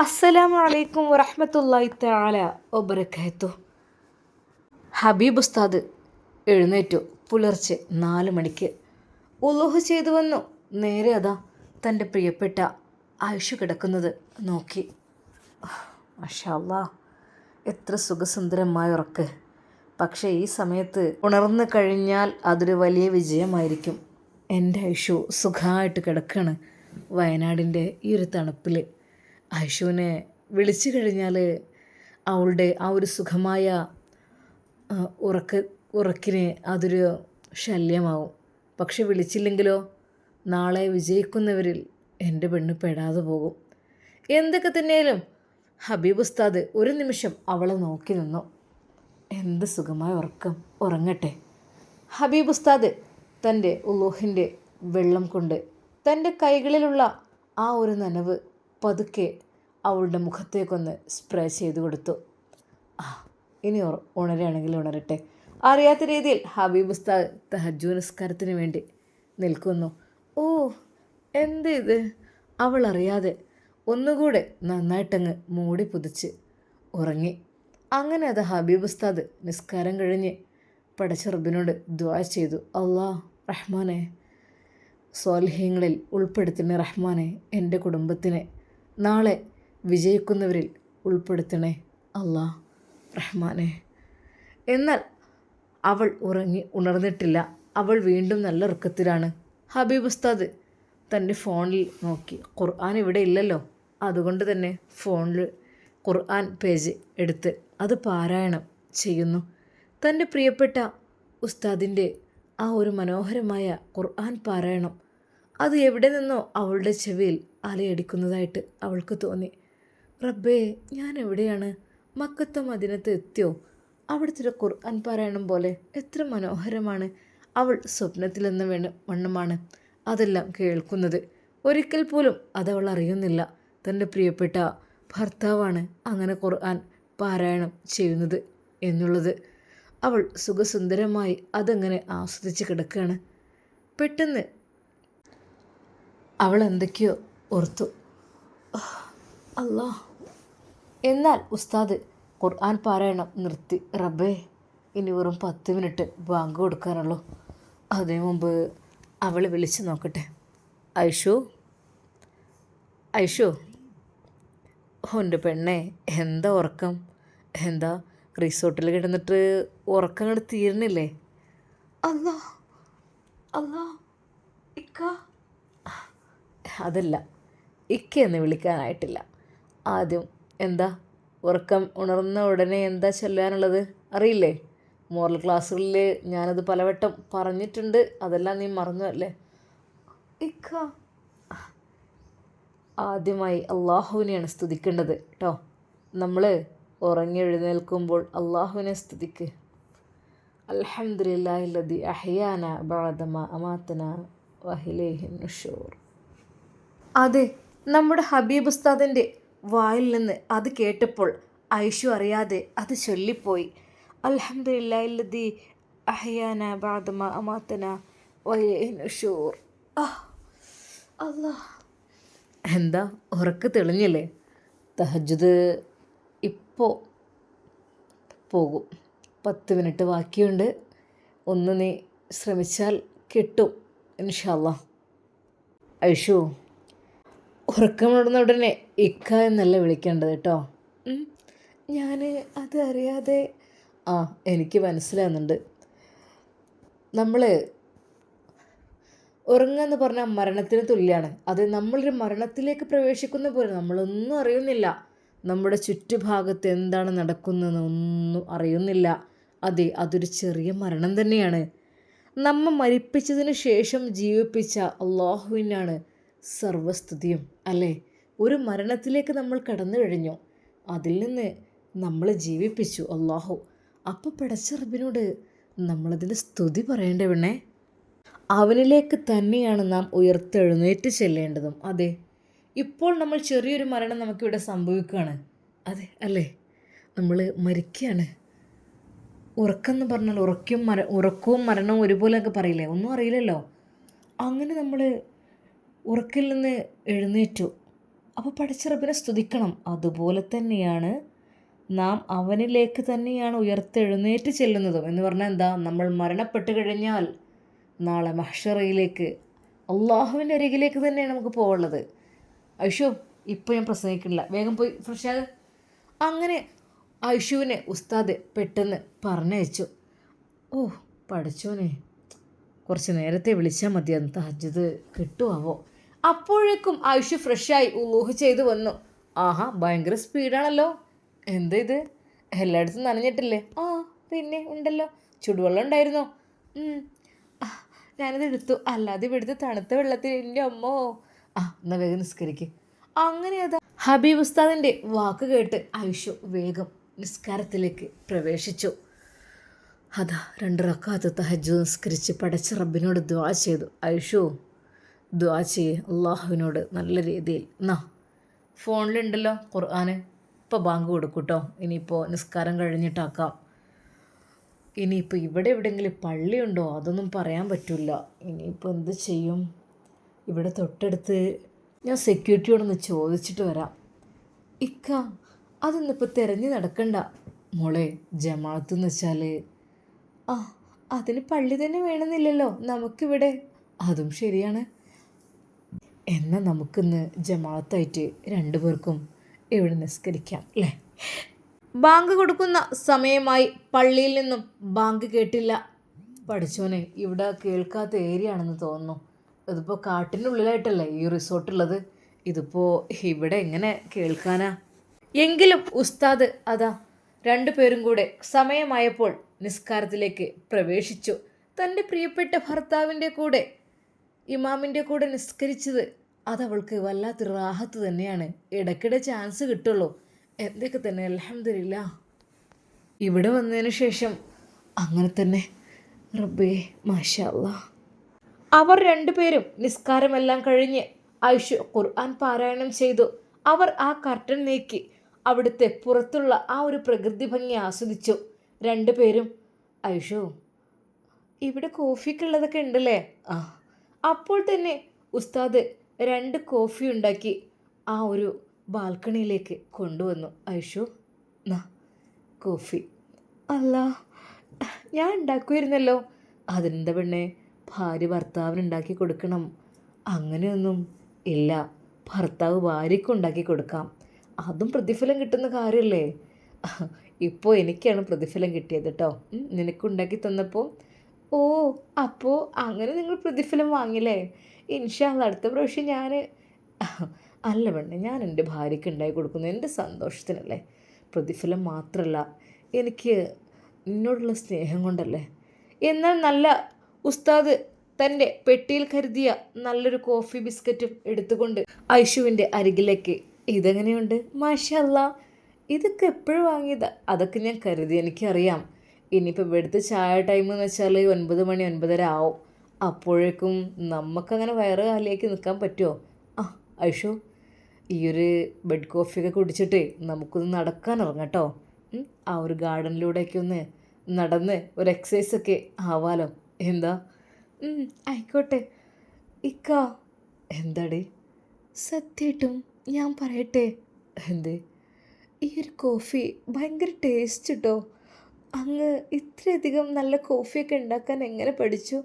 അസ്സലാമു അലൈക്കും വറഹ്മത്തുള്ളാഹി തആല വബറകാത്തു. ഹബീബ് ഉസ്താദ് എഴുന്നേറ്റു പുലർച്ചെ നാല് മണിക്ക്. ഉലുഹ് ചെയ്തു വന്നു. നേരെ അതാ തന്റെ പ്രിയപ്പെട്ട ആയുഷ് കിടക്കുന്നത് നോക്കി. മഷാല്ലാ എത്ര സുഖസുന്ദരമായ ഉറക്ക്. പക്ഷേ ഈ സമയത്ത് ഉണർന്നു കഴിഞ്ഞാൽ അതൊരു വലിയ വിജയമായിരിക്കും. എന്റെ ഐഷു സുഖമായിട്ട് കിടക്കുകയാണ് വയനാടിന്റെ ഈ ഒരു തണുപ്പിൽ ഐഷുവിനെ വിളിച്ചു കഴിഞ്ഞാൽ അവളുടെ ആ ഒരു സുഖമായ ഉറക്ക ഉറക്കിന് അതൊരു ശല്യമാവും. പക്ഷെ വിളിച്ചില്ലെങ്കിലോ? നാളെ വിജയിക്കുന്നവരിൽ എന്റെ പെണ്ണ് പെടാതെ പോകും. എന്തൊക്കെ തന്നെയാലും ഹബീബ് ഉസ്താദ് ഒരു നിമിഷം അവളെ നോക്കി നിന്നു. എന്ത് സുഖമായ ഉറക്കം. ഉറങ്ങട്ടെ. ഹബീബ് ഉസ്താദ് തന്റെ ഉലോഹിന്റെ വെള്ളം കൊണ്ട് തന്റെ കൈകളിലുള്ള ആ ഒരു നനവ് പതുക്കെ അവളുടെ മുഖത്തേക്കൊന്ന് സ്പ്രേ ചെയ്ത് കൊടുത്തു. ആ ഇനി ഉണരുകയാണെങ്കിൽ ഉണരട്ടെ. അറിയാത്ത രീതിയിൽ ഹബീബ് ഉസ്താദ് തഹജു നിസ്കാരത്തിന് വേണ്ടി നിൽക്കുന്നു. ഓ എന്ത് ഇത്? അവൾ അറിയാതെ ഒന്നുകൂടെ നന്നായിട്ടങ്ങ് മൂടി പുതിച്ച് ഉറങ്ങി. അങ്ങനെ അത് ഹബീബ് ഉസ്താദ് നിസ്കാരം കഴിഞ്ഞ് പടച്ച റബ്ബിനോട് ദ്വാ ചെയ്തു. അള്ളാ റഹ്മാനെ സ്വാലിഹ്യങ്ങളിൽ ഉൾപ്പെടുത്തണേ റഹ്മാനെ എന്റെ കുടുംബത്തിനെ നാളെ വിജയിക്കുന്നവരിൽ ഉൾപ്പെടുത്തണേ അള്ളാ റഹ്മാനെ. എന്നാൽ അവൾ ഉറങ്ങി ഉണർന്നിട്ടില്ല. അവൾ വീണ്ടും നല്ല ഉറക്കത്തിലാണ്. ഹബീബ് ഉസ്താദ് തന്റെ ഫോണിൽ നോക്കി. ഖുർആൻ ഇവിടെ ഇല്ലല്ലോ. അതുകൊണ്ട് തന്നെ ഫോണിൽ ഖുർആൻ പേജ് എടുത്ത് അത് പാരായണം ചെയ്യുന്നു. തന്റെ പ്രിയപ്പെട്ട ഉസ്താദിന്റെ ആ ഒരു മനോഹരമായ ഖുർആൻ പാരായണം അത് എവിടെ നിന്നോ അവളുടെ ചെവിയിൽ അലയടിക്കുന്നതായിട്ട് അവൾക്ക് തോന്നി. റബ്ബേ ഞാൻ എവിടെയാണ്? മക്കത്ത മദിനത്ത് എത്തിയോ? അവിടുത്തെ ഒരു ഖുർആൻ പാരായണം പോലെ എത്ര മനോഹരമാണ്. അവൾ സ്വപ്നത്തിലെന്ന വേണ വണ്ണമാണ്. അതെല്ലാം കേൾക്കുന്നത്. ഒരിക്കൽ പോലും അതവൾ അറിയുന്നില്ല. തന്റെ പ്രിയപ്പെട്ട ഭർത്താവാണ് അങ്ങനെ ഖുർആൻ പാരായണം ചെയ്യുന്നത് എന്നുള്ളത്. അവൾ സുഖസുന്ദരമായി അതങ്ങനെ ആസ്വദിച്ച് കിടക്കുകയാണ്? പെട്ടെന്ന് അവൾ എന്തൊക്കെയോ ഓർത്തു. അല്ലാ എന്നാൽ ഉസ്താദ് ഖുർആൻ പാരായണം നിർത്തി. റബ്ബേ ഇനി വെറും പത്ത് മിനിറ്റ് ബാങ്ക് കൊടുക്കാനുള്ളൂ. അതിനു മുമ്പ് അവൾ വിളിച്ച് നോക്കട്ടെ. ഐഷു ഐഷു എന്റെ പെണ്ണെ എന്താ ഉറക്കം? എന്താ റിസോർട്ടിൽ കിടന്നിട്ട് ഉറക്കം അങ്ങോട്ട് തീരണില്ലേ? അല്ലാ അല്ലാ ഇക്ക. അതല്ല ഇക്കയെന്ന് വിളിക്കാനായിട്ടില്ല. ആദ്യം എന്താ? ഉറക്കം ഉണർന്ന ഉടനെ എന്താ ചെല്ലാനുള്ളത്? അറിയില്ലേ? മോറൽ ക്ലാസ്സുകളിൽ ഞാനത് പലവട്ടം പറഞ്ഞിട്ടുണ്ട്. അതെല്ലാം നീ മറന്നു അല്ലേ? ഇക്ക. ആദ്യമായി അള്ളാഹുവിനെയാണ് സ്തുതിക്കേണ്ടത് കേട്ടോ നമ്മൾ ഉറങ്ങി എഴുന്നേൽക്കുമ്പോൾ അള്ളാഹുവിനെ സ്തുതിക്ക്. അൽഹംദുലില്ലാഹില്ലദി അഹയാന ബാദമ അമാത്തന വഹിലേഹിൻ അതെ നമ്മുടെ ഹബീബ് ഉസ്താദിന്റെ വായിൽ നിന്ന് അത് കേട്ടപ്പോൾ ഐഷു അറിയാതെ അത് ചൊല്ലിപ്പോയി. അലഹമില്ലാല്ലതി അഹയാന ബാദമ അമാത്തന ആ അല്ലാ എന്താ? ഉറക്ക് തെളിഞ്ഞില്ലേ? തഹജുദ് ഇപ്പോൾ പോകും. പത്ത് മിനിറ്റ് ബാക്കിയുണ്ട്. ഒന്ന് നീ ശ്രമിച്ചാൽ കിട്ടും ഇൻഷാല്ല ഐഷു ഉറക്കമിടുന്ന ഉടനെ ഇക്ക എന്നല്ല വിളിക്കേണ്ടത് കേട്ടോ? ഞാൻ അത് അറിയാതെ ആ എനിക്ക് മനസ്സിലാകുന്നുണ്ട് നമ്മൾ ഉറങ്ങുക എന്ന് പറഞ്ഞാൽ മരണത്തിന് തുല്യമാണ് അത് നമ്മളൊരു മരണത്തിലേക്ക് പ്രവേശിക്കുന്ന പോലെ നമ്മളൊന്നും അറിയുന്നില്ല. നമ്മുടെ ചുറ്റുഭാഗത്ത് എന്താണ് നടക്കുന്നതെന്ന് ഒന്നും അറിയുന്നില്ല. അതെ അതൊരു ചെറിയ മരണം തന്നെയാണ്. നമ്മ മരിപ്പിച്ചതിന് ശേഷം ജീവിപ്പിച്ച അള്ളാഹുവിനാണ് സർവസ്തുതിയും അല്ലേ? ഒരു മരണത്തിലേക്ക് നമ്മൾ കടന്നു കഴിഞ്ഞു. അതിൽ നിന്ന് നമ്മൾ ജീവിപ്പിച്ചു അള്ളാഹു അപ്പോൾ പടച്ച റബിനോട് നമ്മളതിന് സ്തുതി പറയേണ്ടേ വേണേ അവനിലേക്ക് തന്നെയാണ് നാം ഉയർത്തെഴുന്നേറ്റ് ചെല്ലേണ്ടതും അതെ. ഇപ്പോൾ നമ്മൾ ചെറിയൊരു മരണം നമുക്കിവിടെ സംഭവിക്കുകയാണ് അതെ അല്ലേ? നമ്മൾ മരിക്കുകയാണ്. ഉറക്കം എന്ന് പറഞ്ഞാൽ ഉറക്കും മര ഉറക്കവും മരണവും ഒരുപോലെയൊക്കെ പറയില്ലേ? ഒന്നും അറിയില്ലല്ലോ. അങ്ങനെ നമ്മൾ ഉറക്കിൽ നിന്ന് എഴുന്നേറ്റു. അപ്പോൾ പടച്ചിറപ്പിനെ സ്തുതിക്കണം. അതുപോലെ തന്നെയാണ് നാം അവനിലേക്ക് തന്നെയാണ് ഉയർത്തെഴുന്നേറ്റ് ചെല്ലുന്നതും. എന്ന് പറഞ്ഞാൽ എന്താ? നമ്മൾ മരണപ്പെട്ട് കഴിഞ്ഞാൽ നാളെ മഹ്ഷറയിലേക്ക് അള്ളാഹുവിന്റെ അരികിലേക്ക് തന്നെയാണ് നമുക്ക് പോകുള്ളത് ഐഷു ഇപ്പോൾ ഞാൻ പ്രസംഗിക്കുന്നില്ല. വേഗം പോയി ഫ്രഷാഗ് അങ്ങനെ ഐഷുവിനെ ഉസ്താദ് പെട്ടെന്ന് പറഞ്ഞയച്ചു. ഓ പഠിച്ചോനെ കുറച്ച് നേരത്തെ വിളിച്ചാൽ മതി അന്ന് തഹജ്ജുദ് കിട്ടുമാവോ അപ്പോഴേക്കും ആയുഷ് ഫ്രഷായി ഉലൂഹ് ചെയ്തു വന്നു. ആഹാ ഭയങ്കര സ്പീഡാണല്ലോ. എന്താ ഇത്? എല്ലായിടത്തും നനഞ്ഞിട്ടില്ലേ? ആ പിന്നെ ഉണ്ടല്ലോ. ചുടുവെള്ളം ഉണ്ടായിരുന്നോ? ഞാനത് എടുത്തു. അല്ലാതെ ഇവിടുത്തെ തണുത്ത വെള്ളത്തിൽ എന്റെ അമ്മോ? ആ എന്നാൽ വേഗം നിസ്കരിക്ക്. അങ്ങനെ അതാ ഹബീബ് ഉസ്താദിന്റെ വാക്ക് കേട്ട് ആയുഷു വേഗം നിസ്കാരത്തിലേക്ക് പ്രവേശിച്ചു. അതാ രണ്ട് റക്കാത്ത് തഹജ് നിസ്കരിച്ച് പടച്ച റബ്ബിനോട് ദ്വാ ചെയ്തു. ഐഷു ദ്വാ ചെയ്യ്. അള്ളാഹുവിനോട് നല്ല രീതിയിൽ. എന്നാ ഫോണിലുണ്ടല്ലോ ഖുർആൻ ഇപ്പോൾ ബാങ്ക് കൊടുക്കൂട്ടോ. കേട്ടോ ഇനിയിപ്പോൾ നിസ്കാരം കഴിഞ്ഞിട്ടാക്കാം. ഇനിയിപ്പോൾ ഇവിടെ എവിടെയെങ്കിലും പള്ളിയുണ്ടോ? അതൊന്നും പറയാൻ പറ്റില്ല ഇനിയിപ്പോൾ എന്ത് ചെയ്യും? ഇവിടെ തൊട്ടടുത്ത് ഞാൻ സെക്യൂരിറ്റിയോടൊന്ന് ചോദിച്ചിട്ട് വരാം. ഇക്ക അതൊന്നിപ്പോൾ തിരഞ്ഞു നടക്കണ്ട. മോളെ ജമാഅത്ത് എന്ന് വെച്ചാൽ ആ അതിന് പള്ളി തന്നെ വേണമെന്നില്ലല്ലോ. നമുക്കിവിടെ. അതും ശരിയാണ്. എന്നാൽ നമുക്കിന്ന് ജമാഅത്തായിട്ട് രണ്ടുപേർക്കും ഇവിടെ നിസ്കരിക്കാം അല്ലേ? ബാങ്ക് കൊടുക്കുന്ന സമയമായി പള്ളിയിൽ നിന്നും ബാങ്ക് കേട്ടില്ല. പഠിച്ചോനെ ഇവിടെ കേൾക്കാത്ത ഏരിയ ആണെന്ന് തോന്നുന്നു. ഇതിപ്പോൾ കാട്ടിനുള്ളിലായിട്ടല്ലേ ഈ റിസോർട്ടുള്ളത്? ഇതിപ്പോൾ ഇവിടെ എങ്ങനെ കേൾക്കാനാ? എങ്കിലും ഉസ്താദ് അതാ രണ്ടു പേരും കൂടെ സമയമായപ്പോൾ നിസ്കാരത്തിലേക്ക് പ്രവേശിച്ചു. തന്റെ പ്രിയപ്പെട്ട ഭർത്താവിന്റെ കൂടെ ഇമാമിന്റെ കൂടെ നിസ്കരിച്ചത് അതവൾക്ക് വല്ലാത്തൊരു റാഹത്ത് തന്നെയാണ്. ഇടയ്ക്കിടെ ചാൻസ് കിട്ടുള്ളൂ. എന്തൊക്കെ തന്നെ അലഹമില്ല ഇവിടെ വന്നതിന് ശേഷം അങ്ങനെ തന്നെ. റബ്ബേ മാഷല്ല അവർ രണ്ടുപേരും നിസ്കാരമെല്ലാം കഴിഞ്ഞ് ഐഷു ഖുർആൻ പാരായണം ചെയ്തു. അവർ ആ കർട്ടൻ നീക്കി അവിടുത്തെ പുറത്തുള്ള ആ ഒരു പ്രകൃതി ഭംഗി ആസ്വദിച്ചു. രണ്ടുപേരും ഐഷു ഇവിടെ കോഫിക്കുള്ളതൊക്കെ ഉണ്ടല്ലേ? ആ. അപ്പോൾ തന്നെ ഉസ്താദ് രണ്ട് കോഫി ഉണ്ടാക്കി ആ ഒരു ബാൽക്കണിയിലേക്ക് കൊണ്ടുവന്നു. ഐഷു നാ കോഫി. അല്ല ഞാൻ ഉണ്ടാക്കുമായിരുന്നല്ലോ അതിനെന്താ പെണ്ണെ ഭാര്യ ഭർത്താവിന് ഉണ്ടാക്കി കൊടുക്കണം. അങ്ങനെയൊന്നും ഇല്ല. ഭർത്താവ് ഭാര്യയ്ക്ക് ഉണ്ടാക്കി കൊടുക്കാം. അതും പ്രതിഫലം കിട്ടുന്ന കാര്യമല്ലേ ഇപ്പോൾ എനിക്കാണ് പ്രതിഫലം കിട്ടിയത് കേട്ടോ നിനക്കുണ്ടാക്കി തന്നപ്പോൾ ഓ അപ്പോൾ അങ്ങനെ നിങ്ങൾ പ്രതിഫലം വാങ്ങില്ലേ? ഇൻഷാല്ല അടുത്ത പ്രാവശ്യം ഞാൻ അല്ല പെണ്ണെ ഞാൻ എന്റെ ഭാര്യയ്ക്ക് ഉണ്ടായി കൊടുക്കുന്നു. എന്റെ സന്തോഷത്തിനല്ലേ? പ്രതിഫലം മാത്രമല്ല എനിക്ക് നിന്നോടുള്ള സ്നേഹം കൊണ്ടല്ലേ? എന്നാൽ നല്ല ഉസ്താദ് തന്റെ പെട്ടിയിൽ കരുതിയ നല്ലൊരു കോഫി ബിസ്ക്കറ്റും എടുത്തുകൊണ്ട് ഐഷുവിന്റെ അരികിലേക്ക്. ഇതെങ്ങനെയുണ്ട്? മാഷല്ല ഇതൊക്കെ എപ്പോഴും വാങ്ങിയതാ? അതൊക്കെ ഞാൻ കരുതി. എനിക്കറിയാം. ഇനിയിപ്പോൾ ഇവിടുത്തെ ചായ ടൈം എന്ന് വെച്ചാൽ ഒൻപത് മണി ഒൻപതര ആവും. അപ്പോഴേക്കും നമുക്കങ്ങനെ വയറ് കാലിലേക്ക് നിൽക്കാൻ പറ്റുമോ ആ ഐഷു ഈ ഒരു ബെഡ് കോഫിയൊക്കെ കുടിച്ചിട്ട് നമുക്കൊന്ന് നടക്കാൻ ഇറങ്ങട്ടോ ആ ഒരു ഗാർഡനിലൂടെയൊക്കെ ഒന്ന് നടന്ന് ഒരു എക്സസൈസ് ഒക്കെ ആവാലോ. എന്താ? ആയിക്കോട്ടെ. ഇക്ക എന്താടി? സത്യമായിട്ടും ഞാൻ പറയട്ടെ. എന്ത്? ഈ ഒരു കോഫി ഭയങ്കര ടേസ്റ്റ് കേട്ടോ അങ്ങ് ഇത്രയധികം നല്ല കോഫിയൊക്കെ ഉണ്ടാക്കാൻ എങ്ങനെ പഠിച്ചു?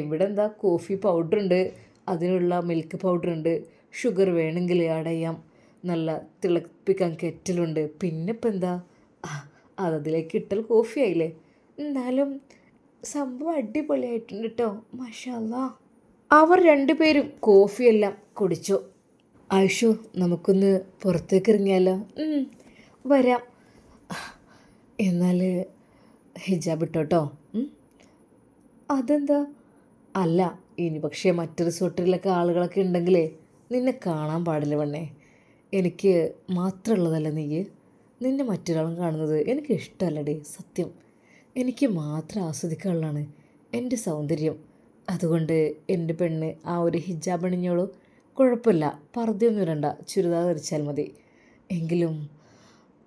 ഇവിടെ എന്താ കോഫി പൗഡർ ഉണ്ട് അതിനുള്ള മിൽക്ക് പൗഡർ ഉണ്ട് ഷുഗർ വേണമെങ്കിൽ ആഡ് ചെയ്യാം. നല്ല തിളപ്പിക്കാൻ കെറ്റിലുണ്ട്. പിന്നെ ഇപ്പം എന്താ? അതതിലേക്ക് ഇട്ടൽ കോഫി ആയില്ലേ? എന്നാലും സംഭവം അടിപൊളിയായിട്ടുണ്ട് കേട്ടോ മഷാല്ല. അവർ രണ്ടുപേരും കോഫിയെല്ലാം കുടിച്ചു. ആയിഷു നമുക്കൊന്ന് പുറത്തേക്ക് ഇറങ്ങിയാലോ? വരാം. എന്നാൽ ഹിജാബ് ഇട്ടോട്ടോ ഉം. അതെന്താ? അല്ല ഇനി പക്ഷേ മറ്റു റിസോർട്ടിലൊക്കെ ആളുകളൊക്കെ ഉണ്ടെങ്കിലേ നിന്നെ കാണാൻ പാടില്ല പെണ്ണേ. എനിക്ക് മാത്രമുള്ളതല്ല നീ? നിന്നെ മറ്റൊരാളും കാണുന്നത് എനിക്ക് ഇഷ്ടമല്ലടി സത്യം. എനിക്ക് മാത്രം ആസ്വദിക്കാനുള്ളതാണ് എന്റെ സൗന്ദര്യം. അതുകൊണ്ട് എന്റെ പെണ്ണ് ആ ഒരു ഹിജാബ് അണിഞ്ഞോളൂ. കുഴപ്പമില്ല പർദ്ദയൊന്നും ഇടണ്ട. ചുരിദാർ ധരിച്ചാൽ മതി. എങ്കിലും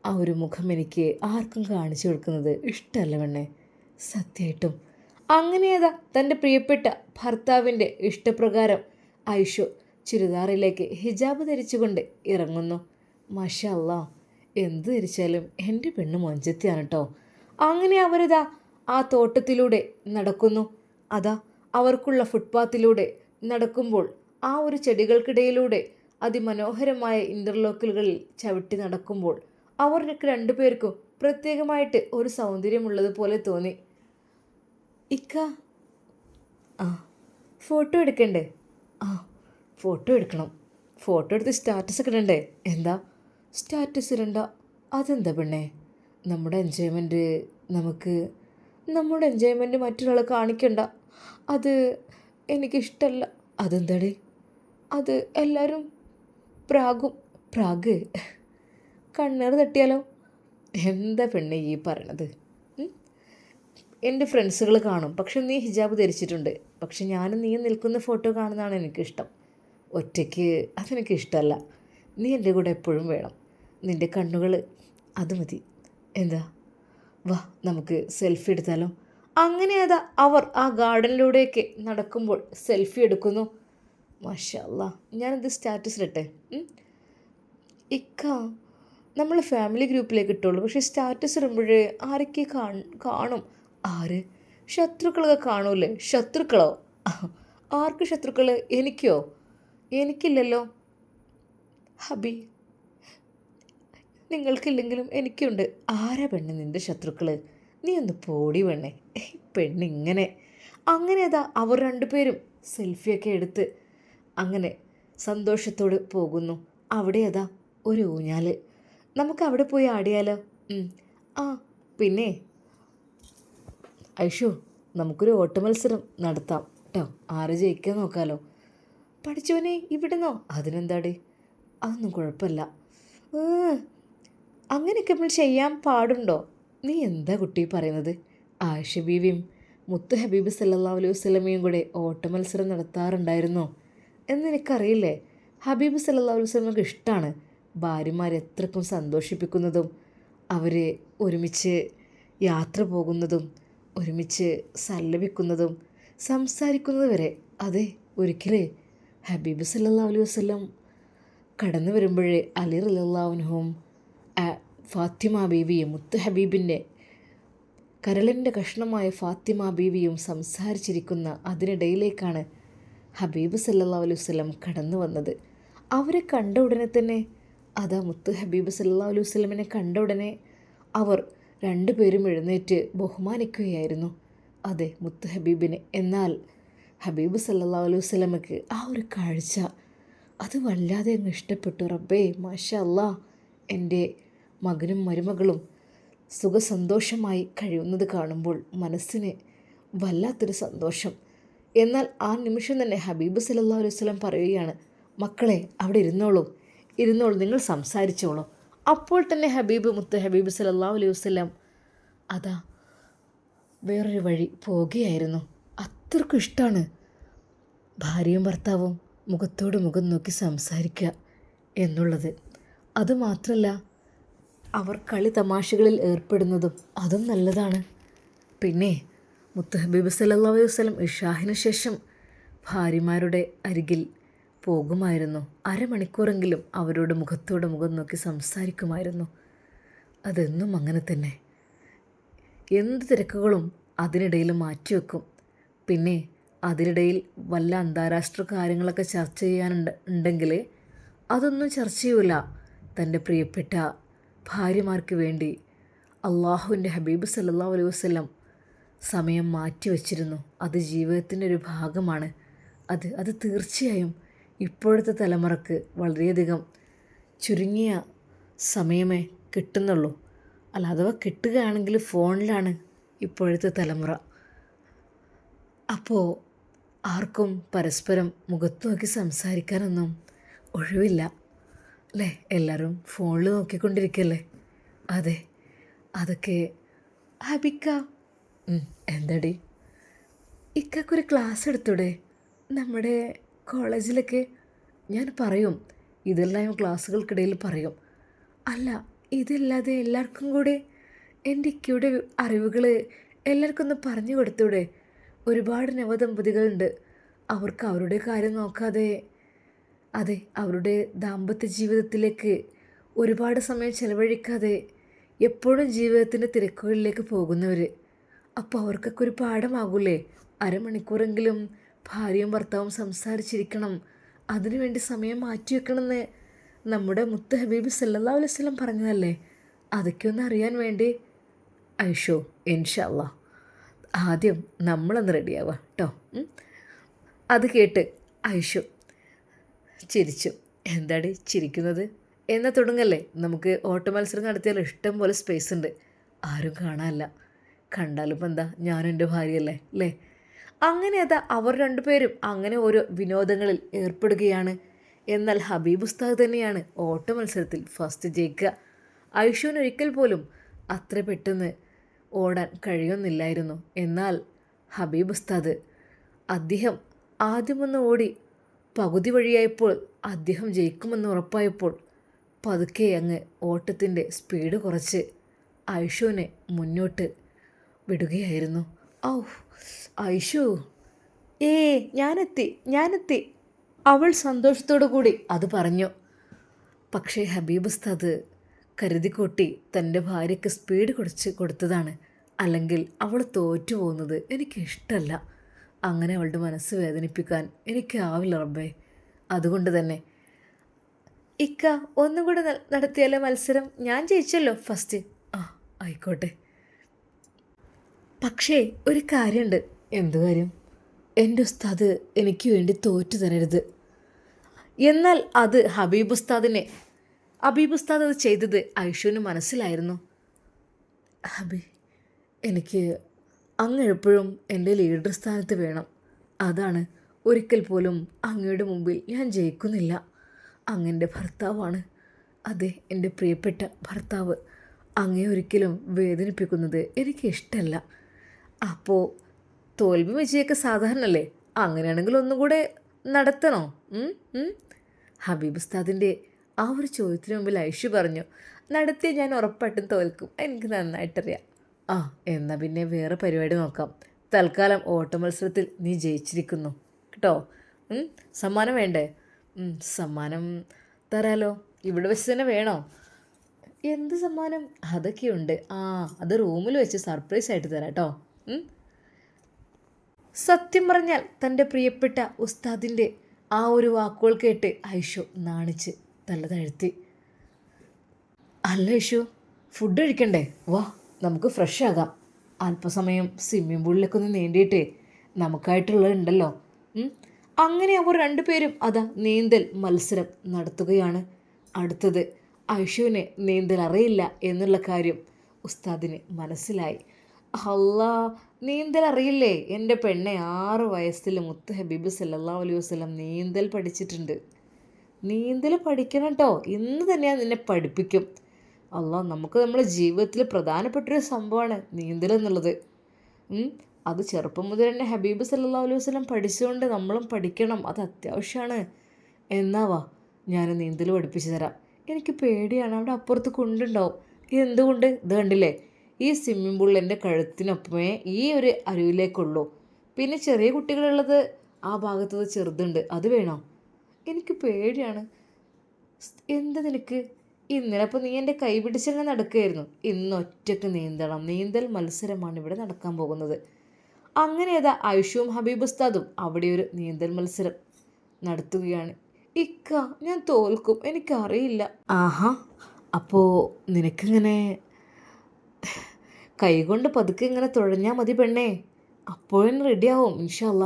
ആ ഒരു മുഖം എനിക്ക് ആർക്കും കാണിച്ചു കൊടുക്കുന്നത് ഇഷ്ടമല്ല പെണ്ണേ. സത്യമായിട്ടും അങ്ങനെയതാ തന്റെ പ്രിയപ്പെട്ട ഭർത്താവിന്റെ ഇഷ്ടപ്രകാരം ഐഷു ചുരിദാറിലേക്ക് ഹിജാബ് ധരിച്ചുകൊണ്ട് ഇറങ്ങുന്നു. മഷല്ല എന്ത് ധരിച്ചാലും എന്റെ പെണ്ണ് മൊഞ്ചത്തിയാണ് കേട്ടോ അങ്ങനെ അവരിതാ ആ തോട്ടത്തിലൂടെ നടക്കുന്നു. അതാ അവർക്കുള്ള ഫുട്പാത്തിലൂടെ നടക്കുമ്പോൾ ആ ഒരു ചെടികൾക്കിടയിലൂടെ അതിമനോഹരമായ ഇന്റർലോക്കലുകളിൽ ചവിട്ടി നടക്കുമ്പോൾ അവർക്ക് രണ്ടുപേർക്കും പ്രത്യേകമായിട്ട് ഒരു സൗന്ദര്യമുള്ളതുപോലെ തോന്നി. ഇക്ക. ആ. ഫോട്ടോ എടുക്കണ്ടേ? ആ ഫോട്ടോ എടുക്കണം. ഫോട്ടോ എടുത്ത് സ്റ്റാറ്റസ് ഇടണ്ടേ? എന്താ? സ്റ്റാറ്റസ് ഇടണ്ട. അതെന്താ പെണ്ണേ? നമ്മുടെ എൻജോയ്മെന്റ് നമുക്ക് നമ്മുടെ എൻജോയ്മെന്റ് മറ്റൊരാളെ കാണിക്കണ്ട. അത് എനിക്കിഷ്ടമല്ല അതെന്താടേ? അത് എല്ലാവരും പ്രാഗും പ്രാഗ്. കണ്ണേർ തട്ടിയാലോ? എന്താ പെണ്ണേ ഈ പറയണത്? എന്റെ ഫ്രണ്ട്സുകൾ കാണും. പക്ഷെ നീ ഹിജാബ് ധരിച്ചിട്ടുണ്ട്. പക്ഷെ ഞാനും നീ നിൽക്കുന്ന ഫോട്ടോ കാണുന്നതാണ് എനിക്കിഷ്ടം. ഒറ്റയ്ക്ക് അതെനിക്ക് ഇഷ്ടമല്ല നീ എന്റെ കൂടെ എപ്പോഴും വേണം. നിന്റെ കണ്ണുകൾ അത് മതി. എന്താ? വാ നമുക്ക് സെൽഫി എടുത്താലോ? അങ്ങനെ അതാ അവർ ആ ഗാർഡനിലൂടെയൊക്കെ നടക്കുമ്പോൾ സെൽഫി എടുക്കുന്നു. മാഷല്ല ഞാനിത് സ്റ്റാറ്റസിലിട്ടെ. ഇക്ക നമ്മൾ ഫാമിലി ഗ്രൂപ്പിലേക്ക് ഇട്ടുള്ളൂ പക്ഷേ സ്റ്റാറ്റസ് ഇടുമ്പോഴേ ആരൊക്കെ കാണും? ആര്? ശത്രുക്കളൊക്കെ കാണൂലേ ശത്രുക്കളോ? ആർക്ക് ശത്രുക്കൾ എനിക്കോ? എനിക്കില്ലല്ലോ. ഹബി നിങ്ങൾക്കില്ലെങ്കിലും എനിക്കുണ്ട്. ആരാ പെണ്ണ് നിന്റെ ശത്രുക്കൾ നീ ഒന്ന് പോടി പെണ്ണേ. പെണ്ണിങ്ങനെ. അങ്ങനെ അതാ അവർ രണ്ടുപേരും സെൽഫിയൊക്കെ എടുത്ത് അങ്ങനെ സന്തോഷത്തോട് പോകുന്നു. അവിടെ അതാ ഒരു ഊഞ്ഞാൽ നമുക്ക് അവിടെ പോയി ആടിയാലോ? ആ പിന്നെ? ഐഷു നമുക്കൊരു ഓട്ടമത്സരം നടത്താം. കേട്ടോ ആര് ജയിക്കാൻ നോക്കാലോ? പഠിച്ചവനെ ഇവിടുന്നോ? അതിനെന്താടി? അതൊന്നും കുഴപ്പമില്ല. അങ്ങനെയൊക്കെ നമ്മൾ ചെയ്യാൻ പാടുണ്ടോ? നീ എന്താ കുട്ടി പറയുന്നത്? ആയിഷ ബീവിയും മുത്തു ഹബീബ് സല്ലാ അലൈഹി വസ്ലമയും കൂടെ ഓട്ടമത്സരം നടത്താറുണ്ടായിരുന്നോ? എന്ന് എനിക്കറിയില്ലേ ഹബീബ് സല്ലാ അലൈഹി വസ്ലമക്ക് ഇഷ്ടമാണ് ഭാര്യമാരെ എത്രക്കും സന്തോഷിപ്പിക്കുന്നതും അവരെ ഒരുമിച്ച് യാത്ര പോകുന്നതും ഒരുമിച്ച് സല്ലപിക്കുന്നതും സംസാരിക്കുന്നത് വരെ. അതെ ഒരിക്കലേ. ഹബീബ് സല്ലാ അലൈഹി വസ്ലം കടന്നു വരുമ്പോഴേ അലി റലാവുനഹും ഫാത്തിമ ബീവിയും മുത്ത് ഹബീബിന്റെ കരളിന്റെ കഷ്ണമായ ഫാത്തിമ ബീവിയും സംസാരിച്ചിരിക്കുന്ന അതിനിടയിലേക്കാണ് ഹബീബ് സല്ലാ അലൈഹി വസ്ലം കടന്നു വന്നത്. അവരെ കണ്ട ഉടനെ തന്നെ അതാ മുത്ത് ഹബീബ് സല്ലാ അലൈഹി വസ്ലമിനെ കണ്ട ഉടനെ അവർ രണ്ടുപേരും എഴുന്നേറ്റ് ബഹുമാനിക്കുകയായിരുന്നു. അതെ മുത്ത് ഹബീബിനെ എന്നാൽ ഹബീബ് സല്ലാ അലൈഹി വസ്ലമക്ക് ആ ഒരു കാഴ്ച അത് വല്ലാതെ അങ്ങ് ഇഷ്ടപ്പെട്ടു. റബ്ബേ മാഷ അല്ലാ എന്റെ മകനും മരുമകളും സുഖസന്തോഷമായി കഴിയുന്നത് കാണുമ്പോൾ മനസ്സിന് വല്ലാത്തൊരു സന്തോഷം. എന്നാൽ ആ നിമിഷം തന്നെ ഹബീബ് സല്ലാ അലൈഹി വസ്ലം പറയുകയാണ് മക്കളെ അവിടെ ഇരുന്നോളൂ. ഇരുന്നോളൂ നിങ്ങൾ സംസാരിച്ചോളൂ. അപ്പോൾ തന്നെ ഹബീബ് മുത്ത് ഹബീബ് സല്ലാ അലൈഹി വസ്ലം അതാ വേറൊരു വഴി പോകുകയായിരുന്നു അത്രക്കും ഇഷ്ടമാണ് ഭാര്യയും ഭർത്താവും മുഖത്തോട് മുഖം നോക്കി സംസാരിക്കുക എന്നുള്ളത്. അതുമാത്രമല്ല അവർ കളി തമാശകളിൽ ഏർപ്പെടുന്നതും അതും നല്ലതാണ്. പിന്നെ മുത്ത് ഹബീബ് സല്ലാ അലൈഹി വസ്ലം ഇഷാഹിന് ശേഷം ഭാര്യമാരുടെ അരികിൽ പോകുമായിരുന്നു. അരമണിക്കൂറെങ്കിലും അവരോട് മുഖത്തോട് മുഖം നോക്കി സംസാരിക്കുമായിരുന്നു. അതെന്നും അങ്ങനെ തന്നെ. എന്ത് തിരക്കുകളും അതിനിടയിൽ മാറ്റിവെക്കും പിന്നെ അതിനിടയിൽ വല്ല അന്താരാഷ്ട്ര കാര്യങ്ങളൊക്കെ ചർച്ച ചെയ്യാനുണ്ട് ഉണ്ടെങ്കിൽ അതൊന്നും ചർച്ച ചെയ്യൂല. തന്റെ പ്രിയപ്പെട്ട ഭാര്യമാർക്ക് വേണ്ടി അള്ളാഹുവിന്റെ ഹബീബ് സല്ലാ അലൈഹി വസ്ലം സമയം മാറ്റി മാറ്റിവെച്ചിരുന്നു അത് ജീവിതത്തിന്റെ ഒരു ഭാഗമാണ്. അത് അത് തീർച്ചയായും ഇപ്പോഴത്തെ തലമുറയ്ക്ക് വളരെയധികം ചുരുങ്ങിയ സമയമേ കിട്ടുന്നുള്ളൂ. അല്ല അഥവാ കിട്ടുകയാണെങ്കിൽ ഫോണിലാണ് ഇപ്പോഴത്തെ തലമുറ. അപ്പോൾ ആർക്കും പരസ്പരം മുഖത്ത് നോക്കി സംസാരിക്കാനൊന്നും ഒഴിവില്ല. അല്ലേ? എല്ലാവരും ഫോണിൽ നോക്കിക്കൊണ്ടിരിക്കല്ലേ? അതെ അതൊക്കെ ഹബിക്ക എന്തടി? ഇക്കൊരു ക്ലാസ് എടുത്തൂടെ? നമ്മുടെ കോളേജിലൊക്കെ ഞാൻ പറയും ഇതെല്ലാം ഞാൻ ക്ലാസ്സുകൾക്കിടയിൽ പറയും. അല്ല ഇതല്ലാതെ എല്ലാവർക്കും കൂടെ എന്റെ ഇക്കയുടെ അറിവുകൾ എല്ലാവർക്കും ഒന്ന് പറഞ്ഞു കൊടുത്തൂടെ? ഒരുപാട് നവദമ്പതികളുണ്ട്. അവർക്ക് അവരുടെ കാര്യം നോക്കാതെ അതെ അവരുടെ ദാമ്പത്യ ജീവിതത്തിലേക്ക് ഒരുപാട് സമയം ചെലവഴിക്കാതെ എപ്പോഴും ജീവിതത്തിന്റെ തിരക്കുകളിലേക്ക് പോകുന്നവർ അപ്പോൾ അവർക്കൊക്കെ ഒരു പാഠമാകൂലേ? അരമണിക്കൂറെങ്കിലും ഭാര്യയും ഭർത്താവും സംസാരിച്ചിരിക്കണം. അതിനുവേണ്ടി സമയം മാറ്റി വെക്കണമെന്ന് നമ്മുടെ മുത്ത് ഹബീബ് സല്ലാ അലൈഹി സ്വലം പറഞ്ഞതല്ലേ? അതൊക്കെ ഒന്ന് അറിയാൻ വേണ്ടി. ഐഷോ ഇൻഷല്ല ആദ്യം നമ്മളൊന്ന് റെഡിയാവുക കേട്ടോ അത് കേട്ട് ഐഷു ചിരിച്ചു. എന്താടി ചിരിക്കുന്നത്? എന്നാൽ തുടങ്ങല്ലേ? നമുക്ക് ഓട്ട മത്സരം നടത്തിയാൽ ഇഷ്ടം പോലെ സ്പേസ് ഉണ്ട്. ആരും കാണാനല്ല. കണ്ടാലും എന്താ? ഞാനും എന്റെ ഭാര്യയല്ലേ? അല്ലേ അങ്ങനെ അത് അവർ രണ്ടുപേരും അങ്ങനെ ഓരോ വിനോദങ്ങളിൽ ഏർപ്പെടുകയാണ്. എന്നാൽ ഹബീബ് ഉസ്താദ് തന്നെയാണ് ഓട്ട മത്സരത്തിൽ ഫസ്റ്റ് ജയിക്കുക. ഐഷുവിന് ഒരിക്കൽ പോലും അത്ര പെട്ടെന്ന് ഓടാൻ കഴിയുന്നില്ലായിരുന്നു. എന്നാൽ ഹബീബ് ഉസ്താദ് അദ്ദേഹം ആദ്യമൊന്ന് ഓടി പകുതി വഴിയായപ്പോൾ അദ്ദേഹം ജയിക്കുമെന്ന് ഉറപ്പായപ്പോൾ പതുക്കെ അങ്ങ് ഓട്ടത്തിന്റെ സ്പീഡ് കുറച്ച് ഐഷുവിനെ മുന്നോട്ട് വിടുകയായിരുന്നു. ഔ ഐഷു ഏ ഞാനെത്തി ഞാനെത്തി. അവൾ സന്തോഷത്തോടു കൂടി അത് പറഞ്ഞു. പക്ഷേ ഹബീബ് ഉസ്താദ് കരുതിക്കൂട്ടി തന്റെ ഭാര്യയ്ക്ക് സ്പീഡ് കുറച്ച് കൊടുത്തതാണ്. അല്ലെങ്കിൽ അവൾ തോറ്റു പോകുന്നത് എനിക്കിഷ്ടമല്ല അങ്ങനെ അവളുടെ മനസ്സ് വേദനിപ്പിക്കാൻ എനിക്കാവില്ല റബ്ബേ. അതുകൊണ്ട് തന്നെ ഇക്ക ഒന്നും കൂടെ നടത്തിയാലോ മത്സരം? ഞാൻ ജയിച്ചല്ലോ ഫസ്റ്റ്. ആ ആയിക്കോട്ടെ. പക്ഷേ ഒരു കാര്യമുണ്ട്. എന്ത് കാര്യം? എന്റെ ഉസ്താദ് എനിക്ക് വേണ്ടി തോറ്റു തരരുത്. എന്നാൽ അത് ഹബീബ് ഉസ്താദിനെ ഹബീബ് ഉസ്താദ് അത് ചെയ്തത് ഐഷുവിന് മനസ്സിലായിരുന്നു. ഹബി എനിക്ക് അങ്ങ് എപ്പോഴും എന്റെ ലീഡർ സ്ഥാനത്ത് വേണം. അതാണ് ഒരിക്കൽ പോലും അങ്ങയുടെ മുമ്പിൽ ഞാൻ ജയിക്കുന്നില്ല. അങ്ങന്റെ ഭർത്താവാണ് അതെ എന്റെ പ്രിയപ്പെട്ട ഭർത്താവ്. അങ്ങേ ഒരിക്കലും വേദനിപ്പിക്കുന്നത് എനിക്ക് ഇഷ്ടമല്ല അപ്പോൾ തോൽവി വിജയൊക്കെ സാധാരണല്ലേ? അങ്ങനെയാണെങ്കിൽ ഒന്നും കൂടെ നടത്തണോ ഹബീബ് ഉസ്താദിന്റെ ആ ഒരു ചോദ്യത്തിന് മുമ്പിൽ ഐഷു പറഞ്ഞു നടത്തിയ ഞാൻ ഉറപ്പായിട്ടും തോൽക്കും. എനിക്ക് നന്നായിട്ടറിയാം. ആ എന്നാൽ പിന്നെ വേറെ പരിപാടി നോക്കാം. തൽക്കാലം ഓട്ട മത്സരത്തിൽ നീ ജയിച്ചിരിക്കുന്നു. കേട്ടോ? സമ്മാനം വേണ്ടേ? സമ്മാനം തരാലോ? ഇവിടെ വെച്ച് തന്നെ വേണോ? എന്ത് സമ്മാനം? അതൊക്കെയുണ്ട്. ആ അത് റൂമിൽ വെച്ച് സർപ്രൈസ് ആയിട്ട് തരാം കേട്ടോ. സത്യം പറഞ്ഞാൽ തന്റെ പ്രിയപ്പെട്ട ഉസ്താദിന്റെ ആ ഒരു വാക്കുകൾ കേട്ട് ഐഷു നാണിച്ച് തല തഴുത്തി. അല്ല ഐഷു ഫുഡ് കഴിക്കണ്ടേ? വാ നമുക്ക് ഫ്രഷ് ആകാം. അല്പസമയം സ്വിമ്മിംഗ് പൂളിലൊക്കെ ഒന്ന് നീണ്ടിയിട്ട് നമുക്കായിട്ടുള്ളതുണ്ടല്ലോ അങ്ങനെ അവർ രണ്ടുപേരും അതാ നീന്തൽ മത്സരം നടത്തുകയാണ്. അടുത്തത് ഐഷുവിന് നീന്തൽ അറിയില്ല എന്നുള്ള കാര്യം ഉസ്താദിന് മനസ്സിലായി. അല്ലാ നീന്തൽ അറിയില്ലേ? എന്റെ പെണ്ണെ ആറ് വയസ്സിൽ മുത്ത് ഹബീബ് സല്ലാ അലൈഹി വസ്ലം നീന്തൽ പഠിച്ചിട്ടുണ്ട്. നീന്തൽ പഠിക്കണം കേട്ടോ ഇന്ന് തന്നെ നിന്നെ പഠിപ്പിക്കും. അല്ല നമുക്ക് നമ്മുടെ ജീവിതത്തിൽ പ്രധാനപ്പെട്ടൊരു സംഭവമാണ് നീന്തൽ എന്നുള്ളത്. അത് ചെറുപ്പം മുതൽ തന്നെ ഹബീബ് സല്ലാ അലൈഹി വസ്ലം പഠിച്ചുകൊണ്ട് നമ്മളും പഠിക്കണം. അത് അത്യാവശ്യമാണ് എന്നാവാ ഞാൻ നീന്തൽ പഠിപ്പിച്ചു തരാം. എനിക്ക് പേടിയാണ്. അവിടെ അപ്പുറത്ത് കൊണ്ടുണ്ടാവും. എന്തുകൊണ്ട് ഇത് കണ്ടില്ലേ? ഈ സ്വിമ്മിംഗ് പൂളിൽ എന്റെ കഴുത്തിനൊപ്പമേ ഈ ഒരു അരുവിലേക്കുള്ളൂ. പിന്നെ ചെറിയ കുട്ടികളുള്ളത് ആ ഭാഗത്തത് ചെറുതുണ്ട്. അത് വേണോ? എനിക്ക് പേടിയാണ്. എന്ത് നിനക്ക്? ഇന്നലെ നീ എന്റെ കൈ പിടിച്ചങ്ങ് നടക്കുകയായിരുന്നു. ഇന്ന് ഒറ്റയ്ക്ക് നീന്തണം. നീന്തൽ മത്സരമാണ് ഇവിടെ നടക്കാൻ പോകുന്നത്. അങ്ങനെ ഏതാ ഐഷും ഹബീബ് ഉസ്താദും അവിടെ ഒരു നീന്തൽ മത്സരം നടത്തുകയാണ്. ഇക്ക ഞാൻ തോൽക്കും. എനിക്കറിയില്ല. ആഹാ അപ്പോൾ നിനക്കിങ്ങനെ കൈകൊണ്ട് പതുക്കെ ഇങ്ങനെ തുഴഞ്ഞാൽ മതി പെണ്ണേ. അപ്പോഴും റെഡിയാവും ഇൻഷല്ല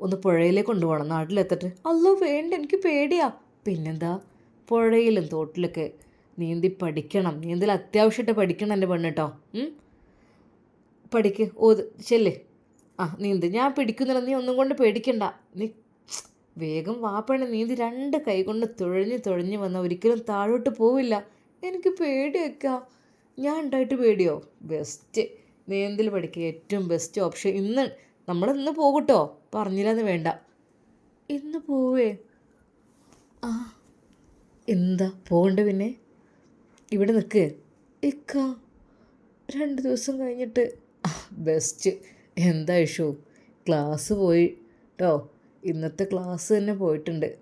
ഒന്ന് പുഴയിലേക്ക് കൊണ്ടുപോകണം നാട്ടിലെത്തിട്ട്. അല്ലോ വേണ്ട എനിക്ക് പേടിയാ. പിന്നെന്താ? പുഴയിലും തോട്ടിലൊക്കെ നീന്തി പഠിക്കണം. നീന്തൽ അത്യാവശ്യമായിട്ട് പഠിക്കണം എന്റെ പെണ്ണ് കേട്ടോ പഠിക്ക്. ഓ ചെല്ലേ. ആ നീന്ത്. ഞാൻ പിടിക്കുന്നില്ല. നീ ഒന്നും കൊണ്ട് പേടിക്കണ്ട. നീ വേഗം വാപ്പണ നീന്തി. രണ്ട് കൈ കൊണ്ട് തുഴഞ്ഞ് തുഴഞ്ഞ് വന്ന ഒരിക്കലും താഴോട്ട് പോവില്ല. എനിക്ക് പേടിയൊക്കെ ഞാൻ ഉണ്ടായിട്ട് പേടിയോ? ബെസ്റ്റ് നീന്തൽ പഠിക്കുക ഏറ്റവും ബെസ്റ്റ് ഓപ്ഷൻ ഇന്ന് നമ്മൾ ഇന്ന് പോകട്ടോ. പറഞ്ഞില്ലെന്ന് വേണ്ട. ഇന്ന് പോവേ. ആ. എന്താ? പോകണ്ട പിന്നെ? ഇവിടെ നിൽക്ക് ഇക്ക രണ്ട് ദിവസം കഴിഞ്ഞിട്ട്. ബെസ്റ്റ് എന്താ ഇഷു? ക്ലാസ് പോയി. കേട്ടോ ഇന്നത്തെ ക്ലാസ് തന്നെ പോയിട്ടുണ്ട്.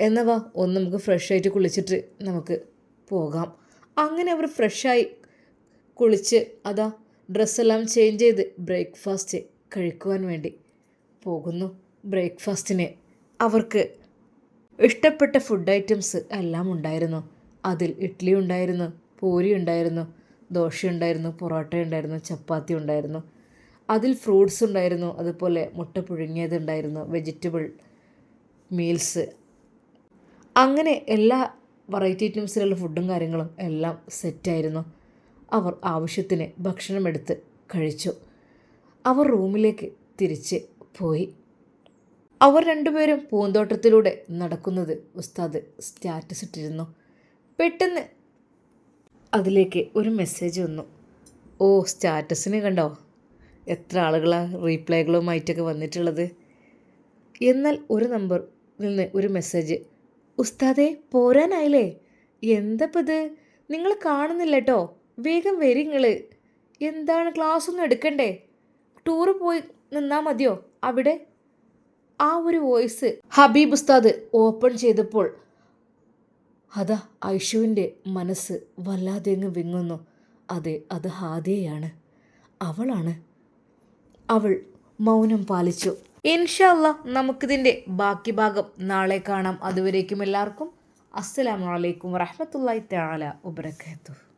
എന്നാ വാ ഒന്ന് നമുക്ക് ഫ്രഷ് ആയിട്ട് കുളിച്ചിട്ട് നമുക്ക് പോകാം. അങ്ങനെ അവർ ഫ്രഷായി കുളിച്ച് അതാ ഡ്രസ്സെല്ലാം ചേഞ്ച് ചെയ്ത് ബ്രേക്ക്ഫാസ്റ്റ് കഴിക്കുവാൻ വേണ്ടി പോകുന്നു. ബ്രേക്ക്ഫാസ്റ്റിന് അവർക്ക് ഇഷ്ടപ്പെട്ട ഫുഡ് ഐറ്റംസ് എല്ലാം ഉണ്ടായിരുന്നു. അതിൽ ഇഡ്ഡലി ഉണ്ടായിരുന്നു പൂരി ഉണ്ടായിരുന്നു ദോശ ഉണ്ടായിരുന്നു പൊറോട്ട ഉണ്ടായിരുന്നു ചപ്പാത്തി ഉണ്ടായിരുന്നു. അതിൽ ഫ്രൂട്ട്സ് ഉണ്ടായിരുന്നു അതുപോലെ മുട്ട പുഴുങ്ങിയത് ഉണ്ടായിരുന്നു വെജിറ്റബിൾ മീൽസ് അങ്ങനെ എല്ലാ വെറൈറ്റി ഐറ്റംസിലുള്ള ഫുഡും കാര്യങ്ങളും എല്ലാം സെറ്റായിരുന്നു അവർ ആവശ്യത്തിന് ഭക്ഷണമെടുത്ത് കഴിച്ചു. അവർ റൂമിലേക്ക് തിരിച്ച് പോയി. അവർ രണ്ടുപേരും പൂന്തോട്ടത്തിലൂടെ നടക്കുന്നത് ഉസ്താദ് സ്റ്റാറ്റസ് ഇട്ടിരുന്നു. പെട്ടെന്ന് അതിലേക്ക് ഒരു മെസ്സേജ് വന്നു. ഓ സ്റ്റാറ്റസിന് കണ്ടോ? എത്ര ആളുകളാണ് റീപ്ലൈകളുമായിട്ടൊക്കെ വന്നിട്ടുള്ളത്? എന്നാൽ ഒരു നമ്പറിൽ നിന്ന് ഒരു മെസ്സേജ് ഉസ്താദെ പോരാനായില്ലേ? എന്തപ്പത്? നിങ്ങൾ കാണുന്നില്ല കേട്ടോ വേഗം വരി നിങ്ങൾ എന്താണ് ക്ലാസ് ഒന്നും എടുക്കണ്ടേ? ടൂറ് പോയി നിന്നാൽ മതിയോ? അവിടെ? ആ ഒരു വോയിസ് ഹബീബ് ഉസ്താദ് ഓപ്പൺ ചെയ്തപ്പോൾ അതാ ഐഷുവിന്റെ മനസ്സ് വല്ലാതെ അങ്ങ് വിങ്ങുന്നു. അതെ അത് ഹാദിയയാണ്. അവളാണ്. അവൾ മൗനം പാലിച്ചു. ഇൻഷല്ല നമുക്കിതിന്റെ ബാക്കി ഭാഗം നാളെ കാണാം. അതുവരേക്കും എല്ലാവർക്കും അസ്സലാമലൈക്കും വറഹമത്തല്ലാ തആല വബറകാതുഹു.